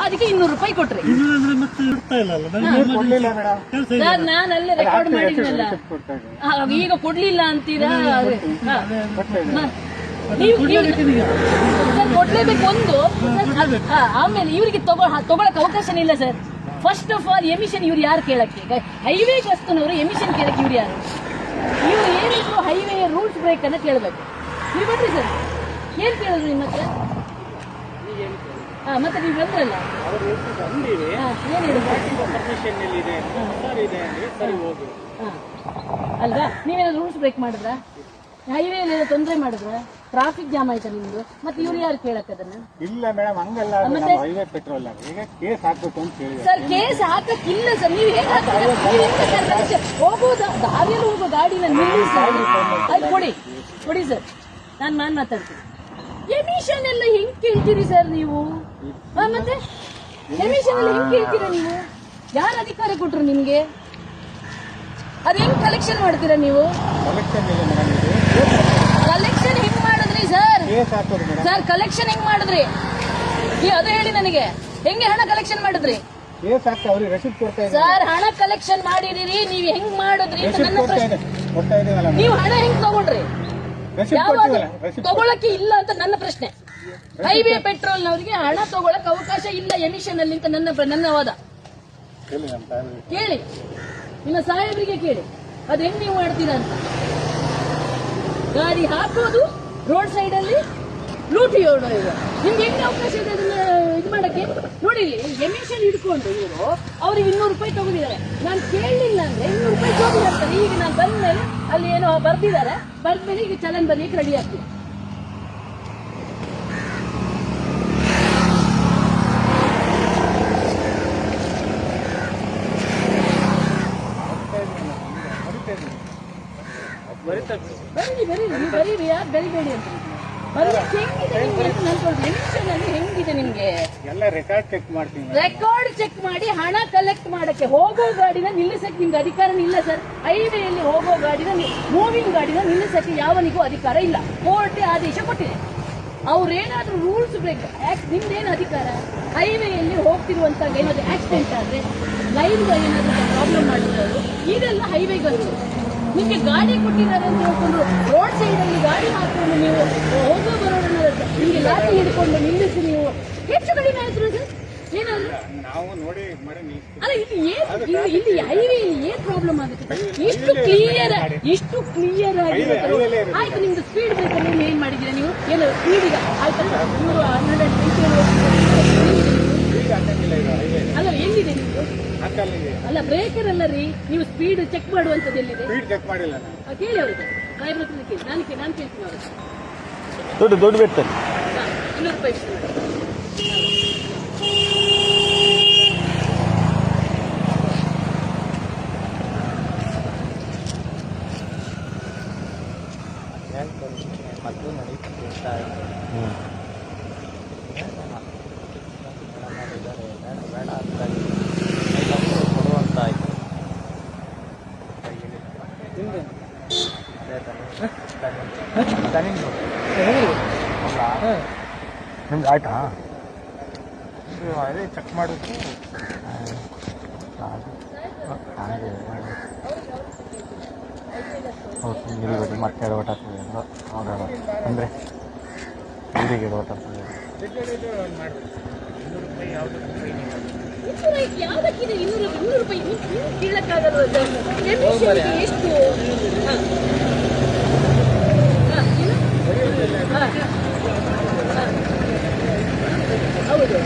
ಅದಕ್ಕೆ ಇನ್ನೂರು ರೂಪಾಯಿ ಕೊಟ್ರಿ. ಇನ್ನೂರು ಅಂದ್ರೆ ಮತ್ತೆ ಇಡ್ತಾ ಇಲ್ಲ ಅಲ್ಲ ನನಗೆ ಕೊಡ್ಲಿಲ್ಲ ಮೇಡಮ್. ಸರ್ ನಾನು ಅಲ್ಲೇ ರೆಕಾರ್ಡ್ ಮಾಡಿದ್ನಲ್ಲ. ಆ, ಈಗ ಕೊಡ್ಲಿಲ್ಲ ಅಂತೀರಾ? ಅದೇ. ಹಾ. ನೀವು ನೀವು- ಸರ್ ಕೊಡ್ಲೇಬೇಕು ಒಂದು. ಸರ್, ಹಾ, ಆಮೇಲೆ ಇವರಿಗೆ ತಗೋ ತಗೊಳಕ್ ಅವಕಾಶನೇ ಇಲ್ಲ sir. First of all admission ಇವ್ರು ಯಾರು ಕೇಳಕ್ಕೆ? ಹೈವೇ ಗಸ್ತನವರು ಎಮಿಷನ್ ಕೇಳಕ್ಕೆ ಇವ್ರು ಯಾರು? ಇವ್ರು ಏನಿದ್ರು ಹೈವೇ ರೂಲ್ಸ್ ಬ್ರೇಕ್ ಅನ್ನ ಕೇಳಬೇಕು. ನೀವು ಬನ್ರಿ ಸರ್. ಏನ್ ಕೇಳಿದ್ರು ನಿಮ್ಮ ಹತ್ರ ಹಾ ಮತ್ತೆ ನೀವು ಬಂದ್ರಲ್ಲ? ಅಂದ್ರೆ ಸರಿ ಹಾ. ಅಲ್ವಾ? ನೀವೇನಾದ್ರು ರೂಲ್ಸ್ ಬ್ರೇಕ್ ಮಾಡಿದ್ರ? ಹೈವೇಲಿ ತೊಂದರೆ ಮಾಡಿದ್ರ? ಟ್ರಾಫಿಕ್ ಜಾಮ್ ಆಯ್ತಾ ನಿಮ್ದು? ಮತ್ತೆ ಇವ್ರು ಯಾರು ಕೇಳಕ್ ಅದನ್ನ? ಇಲ್ಲ ಮೇಡಮ್ ಹಂಗಲ್ಲ ಮತ್ತೆ? ಹೈವೇ ಪೆಟ್ರೋಲ್ ಈಗ ಕೇಸ್ ಹಾಕ್ಬೇಕು ಅಂತ ಹೇಳಿ ಸರ್ ಕೇಸ್ ಹಾಕಕ್ಕಿಲ್ಲ ಸರ್. ನೀವು ಹೇಗೆ ಹಾಕ್ತೀರಾ? ನೀವು ಸರ್. ರಸ್ತೆ ಹೋಗೋ ದಾ- ದಾರಿಯಲ್ಲಿ ಹೋಗೋ ಗಾಡಿನ ನಿಲ್ಲಿಸಿ. ಅದು ಕೊಡಿ. ಕೊಡಿ ಸರ್. ನಾನು ನಾನು ಮಾತಾಡ್ತೀನಿ. ಎಮಿಷನ್ ಎಲ್ಲ ಹೆಂಗ್ ಕೇಳ್ತೀರಿ ಸರ್ ನೀವು? ಹಾ, ಮತ್ತೆ? ಎಮಿಷನ್ ಎಲ್ಲ ಹೆಂಗ್ ಕೇಳ್ತೀರಾ ನೀವು? ಯಾರ ಅಧಿಕಾರ ಕೊಟ್ರು ನಿಮ್ಗೆ? ಅದ್ ಹೆಂಗ್ ಕಲೆಕ್ಷನ್ ಮಾಡ್ತೀರಾ ನೀವು? ಕಲೆಕ್ಷನ್ ಇಲ್ಲ ಮೇಡಮ್ ಇದು? ಕಲೆಕ್ಷನ್ ಹೆಂಗ್ ಮಾಡಿದ್ರಿ ಸರ್ ಕೇಸ್ ಹಾಕೋದು ಮೇಡಮ್ ಸರ್ ಕಲೆಕ್ಷನ್ ಹೆಂಗ್ ಮಾಡಿದ್ರಿ? ಈ ಅದು ಹೇಳಿ ನನಗೆ. ಹೆಂಗೆ ಹಣ ಕಲೆಕ್ಷನ್ ಮಾಡಿದ್ರಿ? ಕೇಸ್ ಹಾಕಿ ಅವ್ರಿಗೆ ರಸೀದ್ ಕೊಡ್ತಾ ಇದ್ದೀನಿ ಸರ್ ಹಣ ಕಲೆಕ್ಷನ್ ಮಾಡಿದಿರಿ ನೀವ್ ಹೆಂಗ್ ಮಾಡಿದ್ರಿ ಅಂತ ರಸೀದ್ ನನ್ನ ಕೊಡ್ತಾ ಪ್ರಶ್ನೆ. ಇದೆ ಕೊಡ್ತಾ ಇದ್ದೀವಲ್ಲ ನೀವು ಹಣ ಹೆಂಗ್ ತಗೊಂಡ್ರಿ? ಯಾವಾಗ ತಗೊಳಕ್ಕೆ ಇಲ್ಲ ಅಂತ ನನ್ನ ಪ್ರಶ್ನೆ. ಹೈವೇ ಪೆಟ್ರೋಲ್ ನವರಿಗೆ ಹಣ ತಗೊಳಕ್ ಅವಕಾಶ ಇಲ್ಲ ಎಮಿಷನ್ ಅಲ್ಲಿ ಅಂತ ನನ್ನ ನನ್ನ ವಾದ. ಕೇಳಿ ನಿಮ್ಮ ಸಾಹೇಬರಿಗೆ ಕೇಳಿ. ಅದ್ ಹೆಂಗ್ ನೀವು ಮಾಡ್ತೀರಾ ಅಂತ. ಗಾಡಿ ಹಾಕೋದು ರೋಡ್ ಸೈಡ್ ಅಲ್ಲಿ ಲೂಟಿ ನಿಮ್ಗೆ ಹೆಂಗ್ ಅವಕಾಶ ಇದೆ ಅದನ್ನ ಇದು ಮಾಡಕ್ಕೆ? ನೋಡಿ ಎಮಿಷನ್ ಹಿಡ್ಕೊಂಡು ಇವರು ಅವ್ರಿಗೆ ಇನ್ನೂರು ರೂಪಾಯಿ ತಗೊಂಡಿದ್ದಾರೆ. ನಾನು ಕೇಳಲಿಲ್ಲ ಅಂದ್ರೆ ಈಗ ನಾನು ಬಂದ ಅಲ್ಲಿ ಏನೋ ಬರ್ತಿದ್ದಾರೆ ಬರ್ದ ಮೇಲೆ ಈಗ ಚಲನ್ ಬರ್ಲಿಕ್ಕೆ ರೆಡಿ ಆಗ್ತೀನಿ ಬರೀರಿ ಬರೀರಿ ನೀವು ಯಾರು ಬರಿಬೇಡಿ ಅಂತ. ಹೆಂಗಿದೆ ನಿಮ್ಗೆ? ಎಲ್ಲ ರೆಕಾರ್ಡ್ ಚೆಕ್ ಮಾಡ್ತೀನಿ ರೆಕಾರ್ಡ್ ಚೆಕ್ ಮಾಡಿ ಹಣ ಕಲೆಕ್ಟ್ ಮಾಡಕ್ಕೆ ಹೋಗೋ ಗಾಡಿನ ನಿಲ್ಲಿಸಕ್ಕೆ ನಿಮ್ಗೆ ಅಧಿಕಾರ ಇಲ್ಲ ಸರ್ ಹೈವೇಯಲ್ಲಿ ಹೋಗೋ ಗಾಡಿನ ಮೂವಿಂಗ್ ಗಾಡಿನ ನಿಲ್ಲಿಸಕ್ಕೆ ಯಾವನಿಗೂ ಅಧಿಕಾರ ಇಲ್ಲ. ಕೋರ್ಟ್ ಆದೇಶ ಕೊಟ್ಟಿದೆ. ಅವ್ರೇನಾದ್ರೂ ರೂಲ್ಸ್ ಬ್ರೇಕ್ ನಿಮ್ದೇನು ಅಧಿಕಾರ? ಹೈವೇಯಲ್ಲಿ ಹೋಗ್ತಿರುವಂತ ಏನಾದ್ರು ಆಕ್ಸಿಡೆಂಟ್ ಆದ್ರೆ ಲೈನ್ ಏನಾದ್ರೂ ಪ್ರಾಬ್ಲಮ್ ಮಾಡಿದ್ರು ಇದೆಲ್ಲ ಹೈವೇಗಂತು ನಿಮ್ಗೆ ಗಾಡಿ ಕೊಟ್ಟಿದ್ದಾರೆ ಅಂತ ಹೇಳ್ಕೊಂಡು ರೋಡ್ ಸೈಡ್ ಅಲ್ಲಿ ಗಾಡಿ ಹಾಕೊಂಡು ನೀವು ಹೋಗೋ ಬರೋರನ್ನ ನಿಮಗೆ ಲಾಠಿ ಹಿಡ್ಕೊಂಡು ನಿಲ್ಲಿಸಿ ನೀವು. ಹೆಚ್ಚು ಕಡಿಮೆ ಆಯ್ತು ಸರ್ ಏನಾದ್ರು? ಅಲ್ಲ ಇಲ್ಲಿ ಏನ್ ಇಲ್ಲಿ ಹೈವೇ ಇಲ್ಲಿ ಏನ್ ಪ್ರಾಬ್ಲಮ್ ಆಗುತ್ತೆ? ಇಷ್ಟು ಕ್ಲಿಯರ್ ಇಷ್ಟು ಕ್ಲಿಯರ್ ಆಗಿ. ಆಯ್ತು ನಿಮ್ದು ಸ್ಪೀಡ್ ಬ್ರೇಕರ್ ಏನು ಮಾಡಿದ್ದೀರಾ ನೀವು? ಏನು ಸ್ಪೀಡ್ ಈಗ? ಆಯ್ತು? ಇವರು ಅಲ್ಲ ಎಲ್ಲಿದೆ ನಿಮ್ದು ಅಲ್ಲ ಬ್ರೇಕರ್ ಅಲ್ಲ ರೀ ನೀವು ಸ್ಪೀಡ್ ಚೆಕ್ ಮಾಡುವಂತದ್ದು ಎಲ್ಲಿದೆ? ಸ್ಪೀಡ್ ಚೆಕ್ ಮಾಡಿಲ್ಲ ನಾನು. ಕೇಳಿ ಅವ್ರಿಗೆ. ಡ್ರೈವರ್ ಹತ್ರ ಕೇಳಿ ನಾನು ಕೇ- ನಾನು ಕೇಳ್ತೀನಿ ಅವ್ರಿಗೆ. ದೊಡ್ಡ ದೊಡ್ಡ ಬೆಟ್ಟ ಇನ್ನೂರು ರೂಪಾಯಿ. ಮೊದಲು ನಡೀತಿತ್ತು ಅಂತ ಆಯ್ತು ಬೇಡ ಬೇಡ ಅಂತ ಆಯ್ತು ಕೊಡುವಂತ ಆಯ್ತು ಅದೇ ತಾನೇ ತಾನೇ ಅಲ್ಲ ನಿಮ್ದು ಆಯ್ತಾ? ಅದೇ ಚೆಕ್ ಮಾಡಬೇಕು. ಓಕೆ ನಿಲ್ಬೇಡಿ ಮತ್ತೆ ಅಂದರೆ ಊರಿಗೆ ಇನ್ನೂರು ಯಾವ್ದಕ್ಕಿದೆ ಇನ್ನೂರು ಇನ್ನೂರು ರೂಪಾಯಿ? ಕೇಳಕ್ಕಾಗಲ್ವ ಸರ್? ಎಮಿಷನ್ಗೆ ಎಷ್ಟು? ಹೌದು